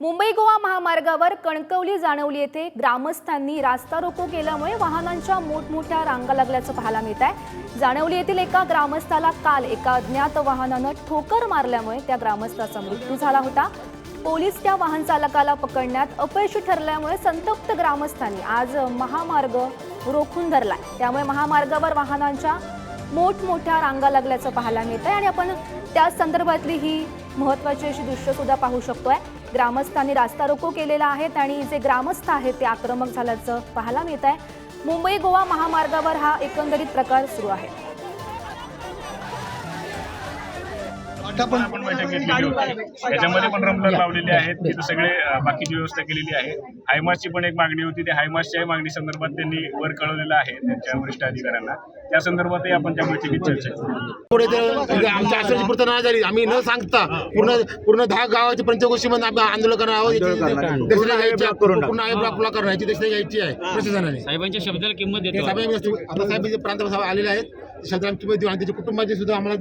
मुंबई गोवा महामार्गावर कणकवली जाणवली येथे ग्रामस्थांनी रास्ता रोको केल्यामुळे वाहनांच्या मोठमोठ्या रांगा लागल्याचं पाहायला मिळत आहे. जाणवली येथील एका ग्रामस्थाला काल एका अज्ञात वाहनानं ठोकर मारल्यामुळे त्या ग्रामस्थाचा मृत्यू झाला होता. पोलीस त्या वाहन चालकाला पकडण्यात अपयशी ठरल्यामुळे संतप्त ग्रामस्थांनी आज महामार्ग रोखून धरलाय. त्यामुळे महामार्गावर वाहनांच्या मोठमोठ्या रांगा लागल्याचं पाहायला मिळत आहे आणि आपण त्या संदर्भातली ही महत्वाची अशी दृश्य सुद्धा पाहू शकतोय. ग्रामस्थांनी रास्ता रोको केलेला आहेत आणि जे ग्रामस्थ आहेत ते आक्रमक झाल्याचं पाहायला मिळत आहे मुंबई गोवा महामार्गावर हा एकंदरीत प्रकार सुरू आहे. आपण बैठक घेतलेली होती. त्याच्यामध्ये पण रमदान लावलेले आहेत. तिथे सगळे बाकीची व्यवस्था केलेली आहे. हायमासची पण एक मागणी होती. त्या हायमासच्या मागणी संदर्भात त्यांनी वर कळवलेलं आहे त्यांच्या वरिष्ठ अधिकाऱ्यांना. त्या संदर्भातही आपण त्या बैठकीत चर्चा केली म्हणजे आमच्या आश्रमाची पूर्तता नाही झाली. आम्ही न सांगता पूर्ण पूर्ण दहा गावाची पंचगोष्टीमध्ये आम्ही आंदोलन करणार आहोत घ्यायची. पूर्ण आई ब्लॉकला करणार याची दक्षता घ्यायची आहे प्रशासनाने. साहेबांच्या शब्दाला किंमत देतो. साहेब आता साहेब जे प्रांत साहेब आलेले आहेत. शब्दाला किंमत देऊ आणि त्याच्या कुटुंबाचे सुद्धा आम्हाला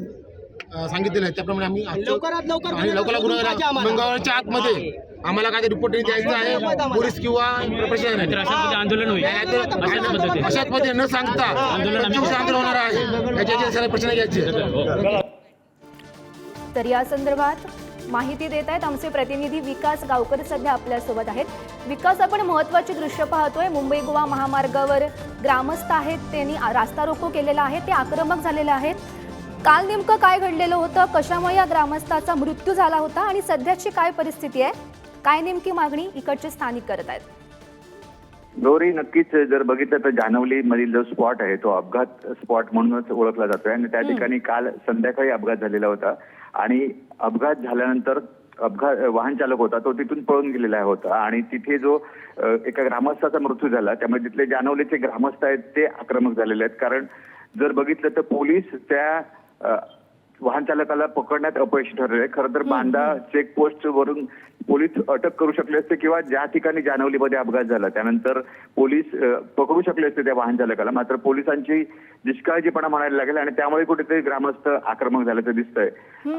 सांगितलेलं आहे. त्याप्रमाणे आम्ही लवकरात लवकर आणि लवकरात गुन्हा मंगळवारच्या आतमध्ये आम्हाला काय रिपोर्ट द्यायचं आहे. पोलीस किंवा प्रशासनाने राष्ट्रपती आंदोलन होईल. अशाच पद्धतीने अशाच पद्धतीने न सांगता आंदोलन होणार आहे. याची सगळ्या प्रश्न घ्यायचे. आहेत. तर या संदर्भात माहिती देत आहेत आमचे प्रतिनिधी विकास गावकर सध्या आपल्यासोबत आहेत. विकास आपण महत्वाची दृश्य पाहतोय. मुंबई गोवा महामार्गावर ग्रामस्थ आहेत. त्यांनी रास्ता रोको केलेला आहे. ते आक्रमक झालेले आहेत. काल नेमकं काय घडलेलं होतं? कशामुळे या ग्रामस्थाचा मृत्यू झाला होता? आणि सध्याची काय परिस्थिती आहे? काय नेमकी मागणी इकडचे स्थानिक करत आहेत? गौरी नक्कीच जर बघितलं तर जानवली मधील जो स्पॉट आहे तो अपघात स्पॉट म्हणूनच ओळखला जातोय. आणि त्या ठिकाणी काल संध्याकाळी अपघात झालेला होता. आणि अपघात झाल्यानंतर अपघात वाहन चालक होता तो तिथून पळून गेलेला होता. आणि तिथे जो एका ग्रामस्थाचा मृत्यू झाला त्यामुळे तिथले जानवलीचे ग्रामस्थ आहेत ते आक्रमक झालेले आहेत. कारण जर बघितलं तर पोलीस त्या वाहन चालकाला पकडण्यात अपयशी ठरले खरं तर बांदा चेकपोस्ट वरून पोलीस अटक करू शकले असते किंवा ज्या ठिकाणी जानवलीमध्ये अपघात झाला त्यानंतर पोलीस पकडू शकले असते त्या वाहन चालकाला. मात्र पोलिसांची निष्काळजीपणा म्हणायला लागेल आणि त्यामुळे कुठेतरी ग्रामस्थ आक्रमक झाल्याचं दिसतंय.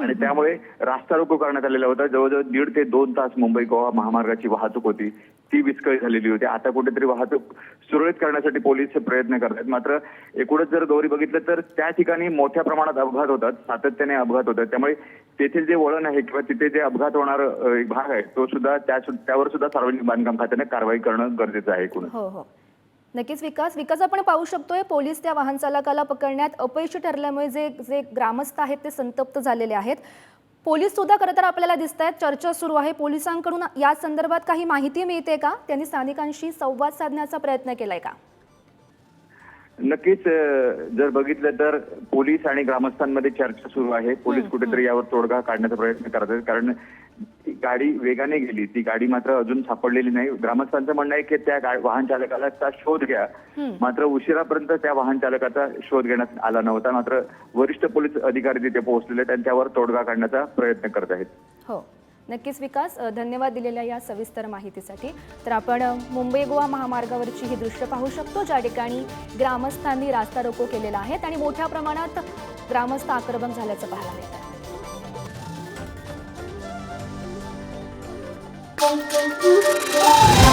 आणि त्यामुळे रास्ता रोको करण्यात आलेला होता. जवळजवळ दीड ते दोन तास मुंबई गोवा महामार्गाची वाहतूक होती. ती विस्कळीत झालेली होती. आता कुठेतरी वाहतूक सुरळीत करण्यासाठी पोलीस प्रयत्न करत आहेत मात्र एकूणच जर गौरी बघितलं तर त्या ठिकाणी मोठ्या प्रमाणात अपघात होतात. सातत्याने अपघात होतात. त्यामुळे तेथील जे वळण आहे किंवा तिथे जे अपघात होणार एक भाग आहे तो सुद्धा त्या त्यावर सुद्धा सार्वजनिक बांधकाम खात्याने कारवाई करणं गरजेचं आहे एकूण हो हो. नक्कीच विकास विकास आपण पाहू शकतोय पोलीस त्या वाहन चालकाला पकडण्यात अपयशी ठरल्यामुळे जे जे ग्रामस्थ आहेत ते संतप्त झालेले आहेत. पोलीस सुद्धा खरं तर आपल्याला दिसत आहेत चर्चा सुरू आहे. पोलिसांकडून या संदर्भात काही माहिती मिळते का? त्यांनी स्थानिकांशी संवाद साधण्याचा प्रयत्न केलाय का? नक्कीच जर बघितलं तर पोलीस आणि ग्रामस्थांमध्ये चर्चा सुरू आहे. पोलीस कुठेतरी यावर तोडगा काढण्याचा प्रयत्न करत आहेत कारण गाडी वेगाने गेली. ती गाडी मात्र अजून सापडलेली नाही. ग्रामस्थांचं म्हणणं आहे की त्या वाहन चालकाला शोध घ्या. मात्र उशिरापर्यंत त्या वाहन चालकाचा शोध घेण्यात आला नव्हता. मात्र वरिष्ठ पोलीस अधिकारी तिथे पोहोचलेले त्यावर तोडगा काढण्याचा प्रयत्न करत आहेत. हो. नक्कीच विकास धन्यवाद दिलेल्या या सविस्तर माहितीसाठी. तर आपण मुंबई गोवा महामार्गावरची ही दृश्य पाहू शकतो ज्या ठिकाणी ग्रामस्थांनी रास्ता रोको केलेला आहे आणि मोठ्या प्रमाणात ग्रामस्थ आक्रमक झाल्याचं पाहायला मिळत. Ponto, ponto.